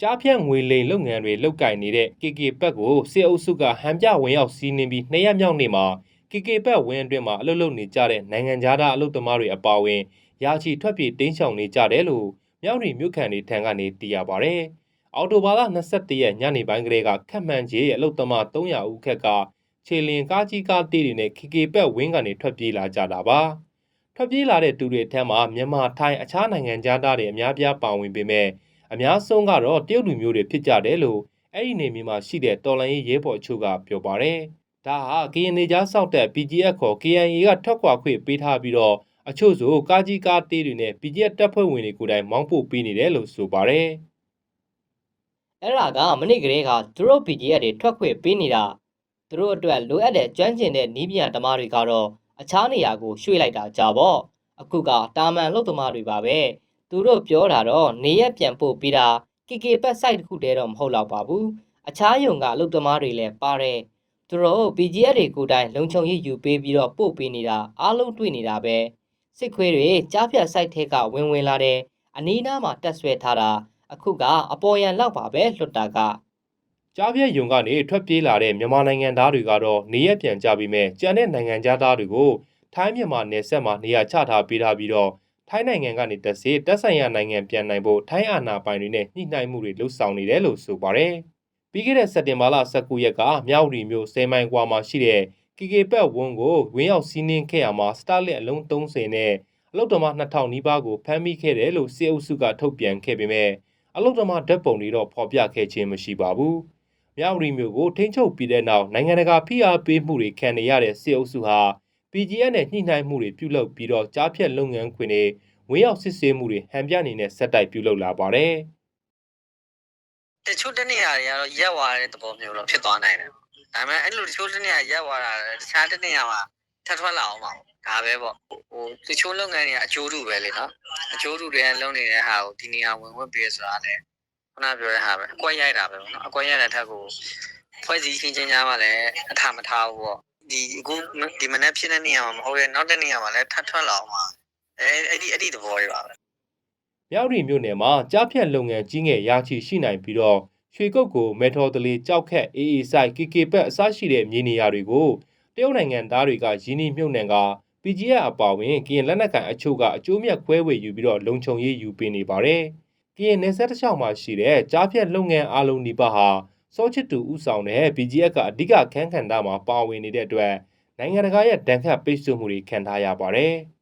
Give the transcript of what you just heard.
ကြားဖြတ်ငွေလိမ်လုပ်ငန်းတွေလုပ်ကင်နေတဲ့ KK ဘက်ကိုစစ်အုပ်စုကဟန်ပြဝင်ရောက်စီးနင်းပြီးနှစ်ရက်မြောက်နေ့မှာ KK ဘက်ဝင်းအတွင်းမှာအလုပ်လုပ်နေကြတဲ့နိုင်ငံသားအလုပ်သမားတွေအပါအဝင်ရာချီထွက်ပြေးတင်းရှောင်နေကြတယ်လို့မြောက်ရီမြို့ခံတွေထံကနေသိရပါဗျ။အော်တိုဘာလ22ရက်ညနေပိုင်းကလေးကခက်မှန်ကြီးအလုပ်သမား300ဦးခက်ကခြေလင်ကားကြီးကားတေးတွေနဲ့ KK ဘက်ဝင်းကနေထွက်ပြေးလာကြတာပါ။ထွက်ပြေးလာတဲ့သူတွေထဲမှာမြန်မာထိုင်းအခြားနိုင်ငံသားတွေအများပြားပါဝင်ပေမဲ့ အများဆုံးကတော့တရုတ်လူမျိုးတွေဖြစ်ကြတယ်လို့အဲ့ဒီနေမြေမှာရှိတဲ့တော်လန်ရေးရဲဘော်အချို့ကပြောပါတယ်။ဒါဟာကရင်နေကြားစောက်တဲ့ PGF ခေါ် KNA ကထွက်ခွာခွင့်ပေးထားပြီးတော့အချို့ဆိုကားကြီးကားတေးတွေနဲ့ PGF တပ်ဖွဲ့ဝင်တွေကိုယ်တိုင်မောင်းပို့ပေးနေတယ်လို့ဆိုပါတယ်။အဲ့ဒါကမနစ်ကလေးကသူတို့ PGF တွေထွက်ခွင့်ပေးနေတာသူတို့အတွက်လိုအပ်တဲ့ကျွမ်းကျင်တဲ့နီးပြန်ဓမားတွေကတော့အခြားနေရာကိုရွှေ့လိုက်တာကြပေါ့အခုကတာမန်လုတ်သမားတွေပါပဲ သူတို့ပြောတာတော့နေရက်ပြန်ပို့ပြီးတာ KK ဘက် site တစ်ခုတည်းတော့မဟုတ်တော့ပါဘူးအခြားယုံကလုတ်သမားတွေလည်းပါတယ်သူတို့ PGF တွေကိုယ်တိုင်လုံခြုံရေးယူပေးပြီးတော့ပို့ပေးနေတာအားလုံးတွေ့နေတာပဲစစ်ခွေးတွေကြားဖြတ် site ထဲကဝင်ဝင်လာတယ်အနီးနားမှာတက်ဆွဲထားတာအခုကအပေါ်ရန်လောက်ပါပဲလွတ်တာကကြားပြည့်ယုံကနေထွက်ပြေးလာတဲ့မြန်မာနိုင်ငံသားတွေကတော့နေရက်ပြန်ကြပြီးမဲ့ကြံတဲ့နိုင်ငံသားတွေကိုထိုင်းမြန်မာနယ်စပ်မှာနေရာချထားပေးထားပြီးတော့ ထိုင်းနိုင်ငံကနေတက်စေတက်ဆိုင်ရာနိုင်ငံပြန်နိုင်ဖို့ထိုင်းအာဏာပိုင်တွေနဲ့ညှိနှိုင်းမှုတွေလှုပ်ဆောင်နေတယ်လို့ဆိုပါတယ်။ပြီးခဲ့တဲ့စက်တင်ဘာလ19ရက်ကမြောက်ရီမြို့စေမိုင်ကွာမှာရှိတဲ့ KK ဘက်ဝန်းကိုဝင်းရောက်စီးနင်းခဲ့ရမှာစတာလက်အလုံး30နဲ့အလုတ်တော်မ2000နီးပါးကိုဖမ်းမိခဲ့တယ်လို့စစ်အုပ်စုကထုတ်ပြန်ခဲ့ပေမဲ့အလုတ်တော်မဓာတ်ပုံတွေတော့ဖော်ပြခဲ့ခြင်းမရှိပါဘူး။မြောက်ရီမျိုးကိုထိန်းချုပ်ပြီးတဲ့နောက်နိုင်ငံတကာဖိအားပေးမှုတွေခံနေရတဲ့စစ်အုပ်စုဟာ PGN နဲ့ညှိနှိုင်းမှုတွေပြုလုပ်ပြီးတော့ကြားဖြတ်လုပ်ငန်းခွင်တွေဝင်းရောက်စစ်ဆေးမှုတွေဟန်ပြအနေနဲ့ဆက်တိုက်ပြုလုပ်လာပါတယ်တချို့တနေရာတွေကတော့ရက်သွားတဲ့သဘောမျိုးတော့ဖြစ်သွားနိုင်တယ်။ဒါပေမဲ့အဲ့လိုတချို့တနေရာရက်သွားတာတခြားတနေရာမှာထပ်ထွက်လာအောင်ပါ။ဒါပဲပေါ့။ဟိုတချို့လုပ်ငန်းတွေကအကျိုးတူပဲလေနော်။အကျိုးတူတွေလုံနေတဲ့ဟာကိုဒီနေရာဝင်ဝင်ပေးဆိုတာလည်းခုနပြောတဲ့ဟာပဲအကွက်ရိုက်တာပဲပေါ့နော်။အကွက်ရိုက်တဲ့ထက်ကိုဖွဲ့စည်းချင်းချင်းကြားမှာလည်းအထာမထားဘူးပေါ့။ ဒီအခုဒီမနေ့ဖြစ်တဲ့နေရာမှာမဟုတ်ရဲ့နောက်တဲ့နေရာမှာလည်းထပ်ထွက်လာအောင်ပါ။အဲအဲ့ဒီအဲ့ဒီသဘောတွေပါပဲ။မြောက်ရီမြို့နယ်မှာကြားဖြတ်လုပ်ငန်းကြီးငယ်ရာချီရှိနိုင်ပြီးတော့ရွှေကုတ်ကိုမေထော်တလီကြောက်ခက်အေးအေးဆိုင် KK ဘက်အစရှိတဲ့မြေနေရာတွေကိုတရုတ်နိုင်ငံသားတွေကရင်းနှီးမြှုပ်နှံက PGF အပါအဝင်ကရင်လက်နက်ကန်အချို့ကအကျိုးမြတ်ခွဲဝေယူပြီးတော့လုံခြုံရေးယူပေးနေပါတယ်။ကရင်နယ်စပ်တစ်လျှောက်မှာရှိတဲ့ကြားဖြတ်လုပ်ငန်းအလုံးဒီပါဟာ စောချစ်တူဥဆောင်တဲ့ BGF ကအဓိကခန်းခန္ဓာမှာပါဝင်နေတဲ့အတွက်နိုင်ငံတကာရဲ့ဒဏ်ခတ်ပိတ်ဆို့မှုတွေခံထားရပါတယ်။